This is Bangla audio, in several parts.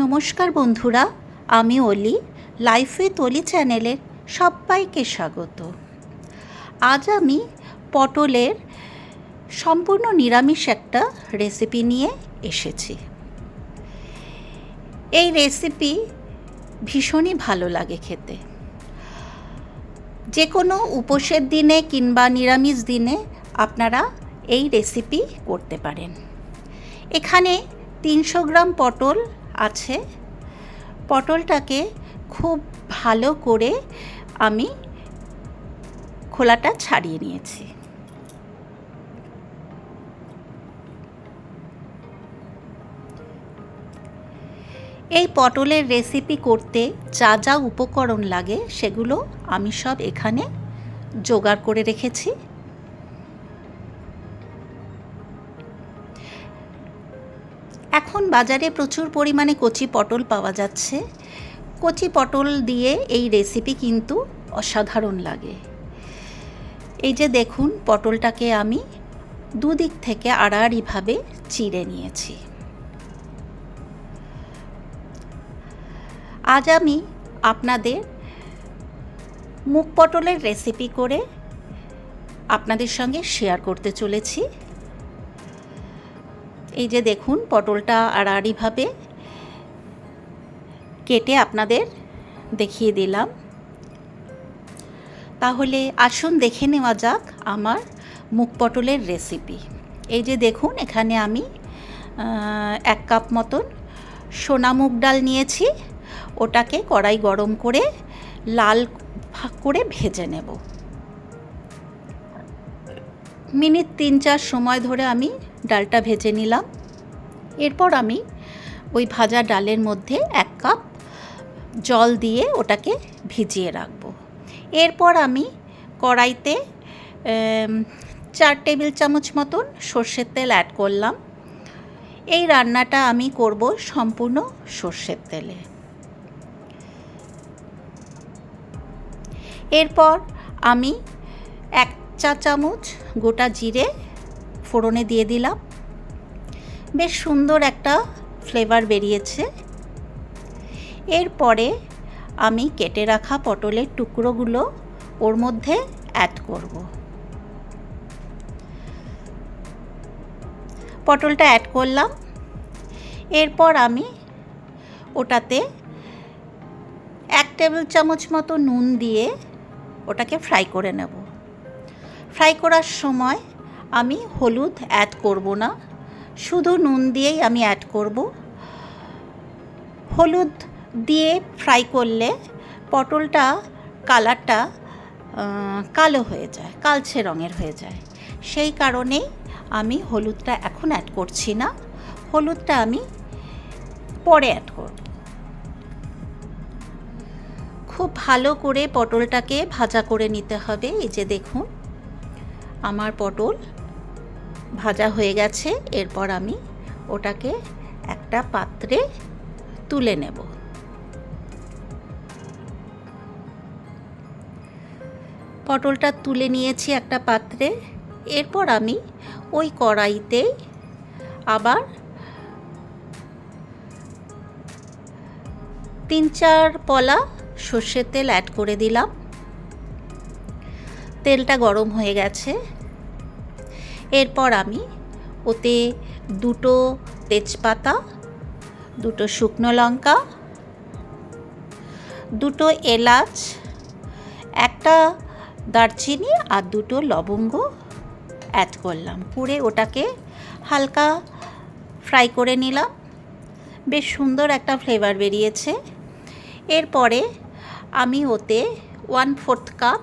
নমস্কার বন্ধুরা, আমি অলি লাইফ উইথ অলি চ্যানেলের সবাইকে স্বাগত। আজ আমি পটলের সম্পূর্ণ নিরামিষ একটা রেসিপি নিয়ে এসেছি। এই রেসিপি ভীষণই ভালো লাগে খেতে। যে কোনো উপোসের দিনে কিংবা নিরামিষ দিনে আপনারা এই রেসিপি করতে পারেন। এখানে তিনশো গ্রাম পটল আছে। পটলটাকে খুব ভালো করে আমি খোলাটা ছাড়িয়ে নিয়েছি। এই পটলের রেসিপি করতে যা যা উপকরণ লাগে সেগুলো আমি সব এখানে জোগাড় করে রেখেছি। বাজারে প্রচুর পরিমাণে কচি পটল পাওয়া যাচ্ছে। কচি পটল দিয়ে এই রেসিপি কিন্তু অসাধারণ লাগে। এই যে দেখুন, পটলটাকে আমি দুদিক থেকে আড়াআড়িভাবে চিড়ে নিয়েছি। আজ আমি আপনাদের মুখ পটলের রেসিপি করে আপনাদের সঙ্গে শেয়ার করতে চলেছি। এই যে দেখুন, পটলটা আড়াআড়িভাবে কেটে আপনাদের দেখিয়ে দিলাম। তাহলে আসুন দেখে নেওয়া যাক আমার মুখ পটলের রেসিপি। এই যে দেখুন, এখানে আমি এক কাপ মতন সোনা মুগ ডাল নিয়েছি। ওটাকে কড়াই গরম করে লাল করে ভেজে নেব। মিনিট তিন চার সময় ধরে আমি ডালটা ভেজে নিলাম। এরপর আমি ওই ভাজা ডালের মধ্যে এক কাপ জল দিয়ে ওটাকে ভিজিয়ে রাখব। এরপর আমি কড়াইতে চার টেবিল চামচ মতন সর্ষের তেল অ্যাড করলাম। এই রান্নাটা আমি করব সম্পূর্ণ সর্ষের তেলে। এরপর আমি এক চা চামচ গোটা জিরে ফোড়নে দিয়ে দিলাম। বেশ সুন্দর একটা ফ্লেভার বেরিয়েছে। এরপরে আমি কেটে রাখা পটলের টুকরোগুলো ওর মধ্যে অ্যাড করব। পটলটা অ্যাড করলাম। এরপর আমি ওটাতে এক টেবিল চামচ মতো নুন দিয়ে ওটাকে ফ্রাই করে নেব। ফ্রাই করার সময় আমি হলুদ অ্যাড করব না। শুধু নুন দিয়েই আমি অ্যাড করব। হলুদ দিয়ে ফ্রাই করলে পটলটা কালারটা কালো হয়ে যায়, কালচে রঙের হয়ে যায়। সেই কারণেই আমি হলুদটা এখন অ্যাড করছি না। হলুদটা আমি পরে অ্যাড করব। খুব ভালো করে পটলটাকে ভাজা করে নিতে হবে। এই যে দেখুন, আমার পটল ভাজা হয়ে গেছে, এরপর আমি ওটাকে একটা পাত্রে তুলে নেব। পটলটা তুলে নিয়েছি একটা পাত্রে, এরপর আমি ওই কড়াইতে আবার তিন চার পলা সর্ষের তেল অ্যাড করে দিলাম। তেলটা গরম হয়ে গেছে এরপর আমি ওতে দুটো তেজপাতা, দুটো শুকনো লঙ্কা, দুটো এলাচ, একটা দারচিনি আর দুটো লবঙ্গ অ্যাড করলাম। করে ওটাকে হালকা ফ্রাই করে নিলাম। বেশ সুন্দর একটা ফ্লেভার বেরিয়েছে। এরপরে আমি ওতে one fourth cup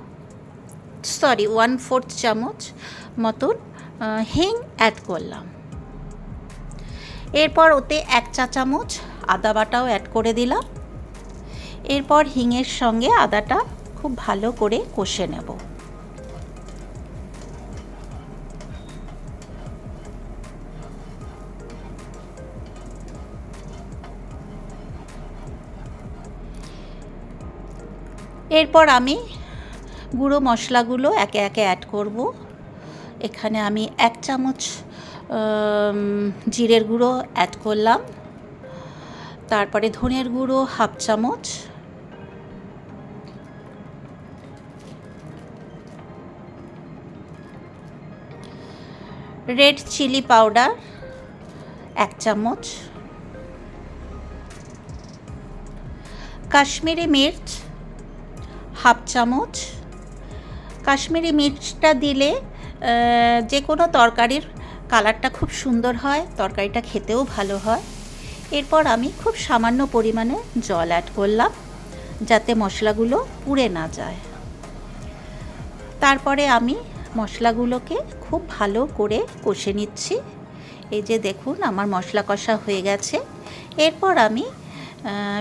sorry one fourth চামচ মতন হিং অ্যাড করলাম। এরপর ওতে এক চা চামচ আদা বাটাও অ্যাড করে দিলাম। এরপর হিংয়ের সঙ্গে আদাটা খুব ভালো করে কষে নেব। এরপর আমি গুঁড়ো মশলাগুলো একে একে অ্যাড করব। এখানে আমি এক চামচ জিরের গুঁড়ো অ্যাড করলাম। তারপরে ধনের গুঁড়ো হাফ চামচ। রেড চিলি পাউডার এক চামচ। কাশ্মীরি মির্চ হাফ চামচ। কাশ্মীরি মির্চটা দিলে যে কোনো তরকারির কালারটা খুব সুন্দর হয়, তরকারিটা খেতেও ভালো হয়। এরপর আমি খুব সামান্য পরিমাণে জল অ্যাড করলাম, যাতে মশলাগুলো পুড়ে না যায়। তারপরে আমি মশলাগুলোকে খুব ভালো করে কষে নিচ্ছি। এই যে দেখুন, আমার মশলা কষা হয়ে গেছে। এরপর আমি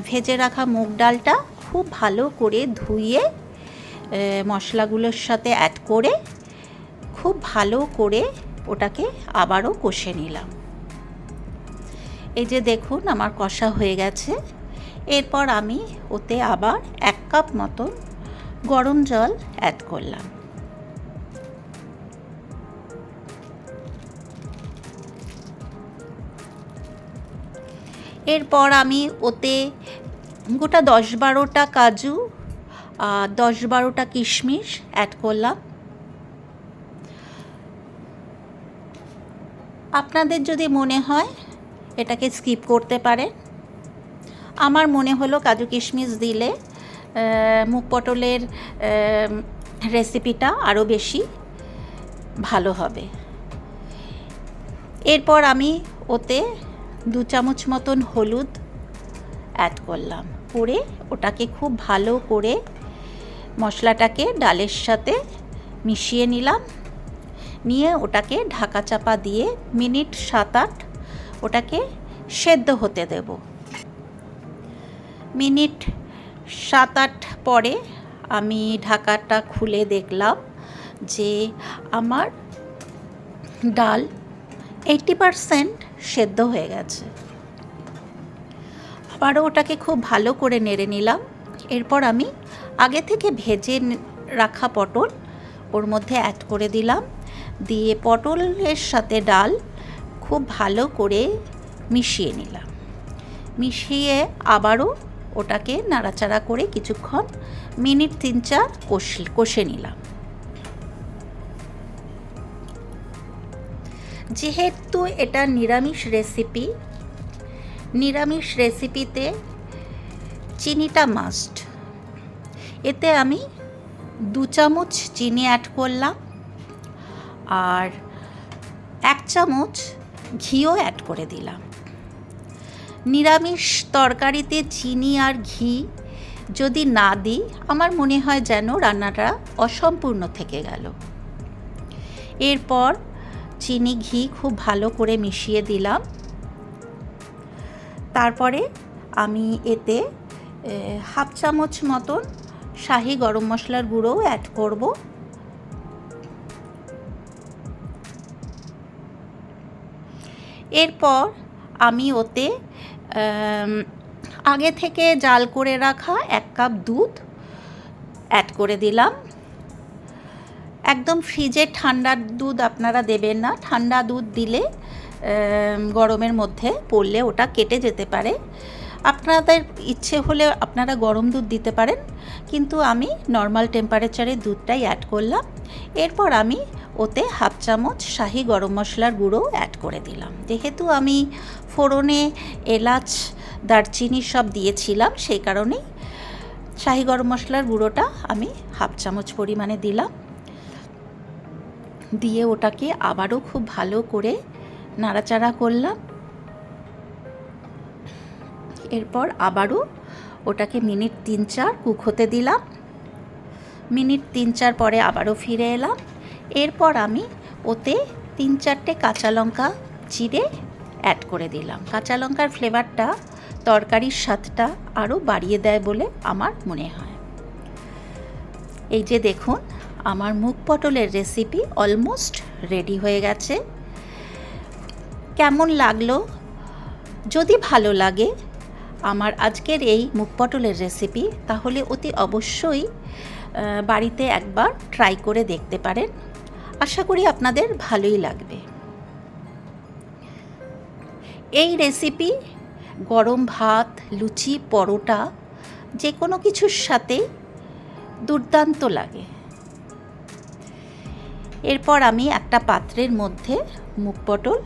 ভেজে রাখা মুগ ডালটা খুব ভালো করে ধুয়ে মশলাগুলোর সাথে অ্যাড করে খুব ভালো করে ওটাকে আবারও কষে নিলাম। এই যে দেখুন আমার কষা হয়ে গেছে। এরপর আমি ওতে আবার এক কাপ মতন গরম জল অ্যাড করলাম। এরপর আমি ওতে গোটা দশ বারোটা কাজু দশ বারোটা কিশমিশ অ্যাড করলাম। আপনাদের যদি মনে হয় এটাকে স্কিপ করতে পারেন আমার মনে হলো কাজু কিশমিশ দিলে মুগ পটলের রেসিপিটা আরও বেশি ভালো হবে। এরপর আমি ওতে দু চামচ মতন হলুদ অ্যাড করলাম। করে ওটাকে খুব ভালো করে মশলাটাকে ডালের সাথে মিশিয়ে নিলাম। নিয়ে ওটাকে ঢাকা চাপা দিয়ে মিনিট সাত আট ওটাকে সেদ্ধ হতে দেব। মিনিট সাত আট পরে আমি ঢাকাটা খুলে দেখলাম যে আমার ডাল এইটি পারসেন্ট সেদ্ধ হয়ে গেছে। আবারও ওটাকে খুব ভালো করে নেড়ে নিলাম। এরপর আমি আগে থেকে ভেজে রাখা পটল ওর মধ্যে অ্যাড করে দিলাম। দিয়ে পটলের সাথে ডাল খুব ভালো করে মিশিয়ে নিলাম। মিশিয়ে আবারও ওটাকে নাড়াচাড়া করে কিছুক্ষণ মিনিট তিন চার কষি, কষে নিলাম। যেহেতু এটা নিরামিষ রেসিপি, নিরামিষ রেসিপিতে চিনিটা মাস্ট এতে আমি দু চামচ চিনি অ্যাড করলাম। আর এক চামচ ঘিও অ্যাড করে দিলাম। নিরামিষ তরকারিতে চিনি আর ঘি যদি না দিই, আমার মনে হয় যেন রান্নাটা অসম্পূর্ণ থেকে গেল। এরপর চিনি, ঘি খুব ভালো করে মিশিয়ে দিলাম। তারপরে আমি এতে হাফ চামচ মতন শাহি গরম মশলার গুঁড়োও অ্যাড করব। এরপর আমি ওতে আগে থেকে জাল করে রাখা এক কাপ দুধ অ্যাড করে দিলাম। একদম ফ্রিজে ঠান্ডা দুধ আপনারা দেবেন না। ঠান্ডা দুধ দিলে গরমের মধ্যে পড়লে ওটা কেটে যেতে পারে। আপনাদের ইচ্ছে হলে আপনারা গরম দুধ দিতে পারেন, কিন্তু আমি নর্মাল টেম্পারেচারে দুধটাই অ্যাড করলাম। এরপর আমি ওতে হাফ চামচ শাহি গরম মশলার গুঁড়ো অ্যাড করে দিলাম। যেহেতু আমি ফোড়নে এলাচ, দারচিনি সব দিয়েছিলাম, সেই কারণেই শাহি গরম মশলার গুঁড়োটা আমি হাফ চামচ পরিমাণে দিলাম। দিয়ে ওটাকে আবারও খুব ভালো করে নাড়াচাড়া করলাম। এরপর আবারও ওটাকে মিনিট তিন চার কুক হতে দিলাম। মিনিট তিন চার পরে আবারও ফিরে এলাম। এরপর আমি ওতে তিন চারটে কাঁচা লঙ্কা চিড়ে অ্যাড করে দিলাম। কাঁচা লঙ্কার ফ্লেভারটা তরকারির স্বাদটা আরও বাড়িয়ে দেয় বলে আমার মনে হয়। এই যে দেখুন, আমার মুগ পটলের রেসিপি অলমোস্ট রেডি হয়ে গেছে। কেমন লাগল? যদি ভালো লাগে আমার আজকের এই মুগ পটলের রেসিপি তাহলে অতি অবশ্যই বাড়িতে একবার ট্রাই করে দেখতে পারেন। আশা করি আপনাদের ভালোই লাগবে। এই রেসিপি গরম ভাত, লুচি, পরোটা যে কোনো কিছুর সাথে দুর্দান্ত লাগে। এরপর আমি একটা পাত্রের মধ্যে মুগ পটল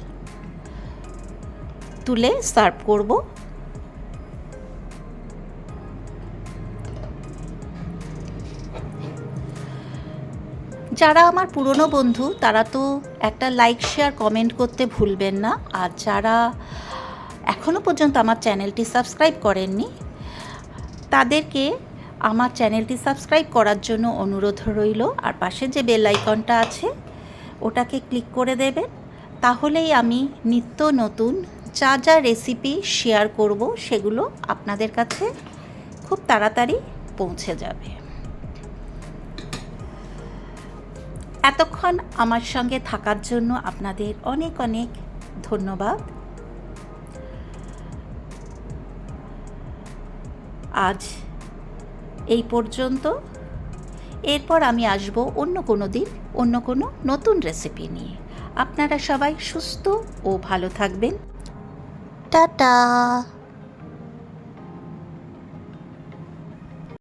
তুলে সার্ভ করব। যারা আমার পুরনো বন্ধু, তারা তো একটা লাইক শেয়ার কমেন্ট করতে ভুলবেন না। আর যারা এখনও পর্যন্ত আমার চ্যানেলটি সাবস্ক্রাইব করেননি, তাদেরকে আমার চ্যানেলটি সাবস্ক্রাইব করার জন্য অনুরোধ রইল। আর পাশে যে বেল আইকনটা আছে, ওটাকে ক্লিক করে দেবেন। তাহলেই আমি নিত্য নতুন যা যা রেসিপি শেয়ার করব, সেগুলো আপনাদের কাছে খুব তাড়াতাড়ি পৌঁছে যাবে। এতক্ষণ আমার সঙ্গে থাকার জন্য আপনাদের অনেক অনেক ধন্যবাদ। আজ এই পর্যন্ত। এরপর আমি আসব অন্য কোনো দিন, অন্য কোনো নতুন রেসিপি নিয়ে। আপনারা সবাই সুস্থ ও ভালো থাকবেন। টাটা।